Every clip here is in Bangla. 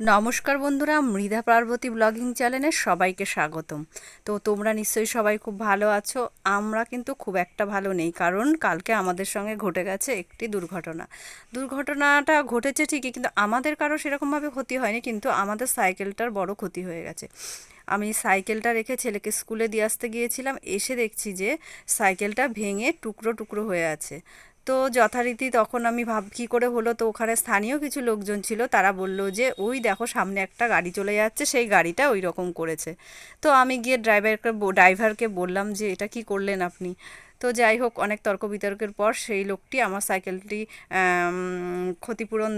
নমস্কার বন্ধুরা, মৃধা পার্বতী ব্লগিং চ্যানেলে সবাইকে স্বাগতম। তো তোমরা নিশ্চয়ই সবাই খুব ভালো আছো, আমরা কিন্তু খুব একটা ভালো নেই, কারণ কালকে আমাদের সঙ্গে ঘটে গেছে একটি দুর্ঘটনা। দুর্ঘটনাটা ঘটেছে ঠিকই, কিন্তু আমাদের কারও সেরকমভাবে ক্ষতি হয়নি, কিন্তু আমাদের সাইকেলটার বড় ক্ষতি হয়ে গেছে। আমি সাইকেলটা রেখে ছেলেকে স্কুলে দিয়ে আসতে গিয়েছিলাম, এসে দেখছি যে সাইকেলটা ভেঙে টুকরো টুকরো হয়ে আছে। তো যথারীতি তখন আমি ভাব, কী করে হলো? তো ওখানে স্থানীয় কিছু লোকজন ছিল, তারা বলল যে, ওই দেখো সামনে একটা গাড়ি চলে যাচ্ছে, সেই গাড়িটা ওই রকম করেছে। তো আমি গিয়ে ড্রাইভারকে ড্রাইভারকে বললাম যে, এটা কি করলেন আপনি? তো যাই হোক, অনেক তর্ক বিতর্কের পর সেই লোকটি আমার সাইকেলটি ক্ষতিপূরণ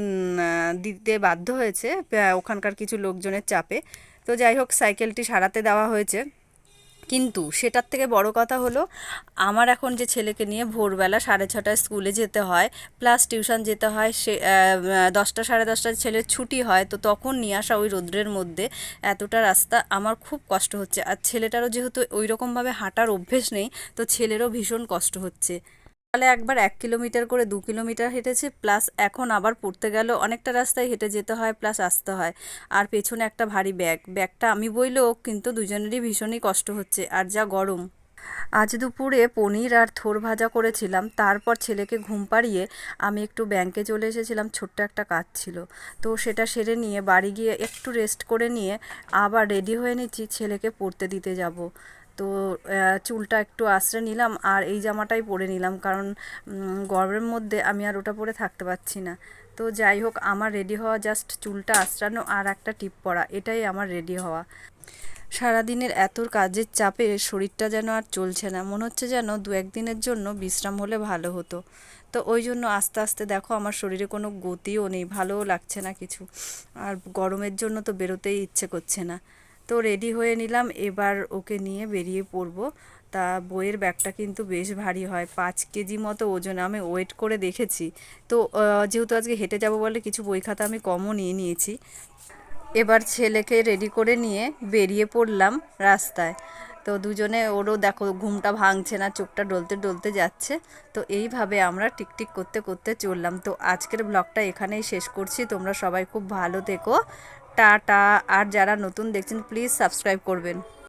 দিতে বাধ্য হয়েছে ওখানকার কিছু লোকজনের চাপে। তো যাই হোক, সাইকেলটি সারাতে দেওয়া হয়েছে। কিন্তু সেটার থেকে বড় কথা হলো, আমার এখন যে ছেলেকে নিয়ে ভোরবেলা সাড়ে ছটায় স্কুলে যেতে হয় প্লাস টিউশন যেতে হয়, সে দশটা সাড়ে দশটায় ছেলের ছুটি হয়, তো তখন নিয়ে আসা ওই রৌদ্রের মধ্যে এতটা রাস্তা আমার খুব কষ্ট হচ্ছে। আর ছেলেটারও যেহেতু ওই রকমভাবে হাঁটার অভ্যেস নেই, তো ছেলেরও ভীষণ কষ্ট হচ্ছে। তাহলে একবার এক কিলোমিটার করে দু কিলোমিটার হেঁটেছে, প্লাস এখন আবার পড়তে গেল অনেকটা রাস্তায় হেঁটে যেতে হয়, প্লাস আসতে হয়। আর পেছনে একটা ভারী ব্যাগ, ব্যাগটা আমি বইলেও কিন্তু দুজনেরই ভীষণই কষ্ট হচ্ছে, আর যা গরম। আজ দুপুরে পনির আর থোর ভাজা করেছিলাম, তারপর ছেলেকে ঘুম পাড়িয়ে আমি একটু ব্যাংকে চলে এসেছিলাম, ছোট্ট একটা কাজ ছিল। তো সেটা সেরে নিয়ে বাড়ি গিয়ে একটু রেস্ট করে নিয়ে আবার রেডি হয়ে নিচ্ছি, ছেলেকে পড়তে দিতে যাব। তো চুলটা একটু আশ্রে নিলাম আর এই জামাটাই পরে নিলাম কারণ গরমের মধ্যে আমি আর ওটা পরে থাকতে পারছি না। তো যাই হোক, আমার রেডি হওয়া জাস্ট চুলটা আশ্রানো আর একটা টিপ পরা, এটাই আমার রেডি হওয়া। সারাদিনের এত কাজের চাপে শরীরটা যেন আর চলছে না, মনে হচ্ছে যেন দু একদিনের জন্য বিশ্রাম হলে ভালো হতো। তো ওই জন্য আস্তে আস্তে দেখো আমার শরীরে কোনো গতিও নেই, ভালোও লাগছে না কিছু। আর গরমের জন্য তো বেরোতেই ইচ্ছে করছে না। তো রেডি হয়ে নিলাম। এবার ওকে নিয়ে বেরিয়ে পড়ব। তা বইয়ের ব্যাগটা কিন্তু বেশ ভারী হয়, পাঁচ কেজি মতো ওজন, আমি ওয়েট করে দেখেছি। তো যেহেতু আজকে হেঁটে যাব বলে কিছু বই খাতা আমি কমও নিয়ে নিয়েছি। এবার ছেলেকে রেডি করে নিয়ে বেরিয়ে পড়লাম রাস্তায়। তো দুজনে, ওরও দেখো ঘুমটা ভাঙছে না, চোখটা ডলতে ডলতে যাচ্ছে। তো এইভাবে আমরা টিকটিক করতে করতে চললাম। তো আজকের ব্লগটা এখানেই শেষ করছি। তোমরা সবাই খুব ভালো থেকো। টাটা। আর যারা নতুন দেখছেন প্লিজ সাবস্ক্রাইব করবেন।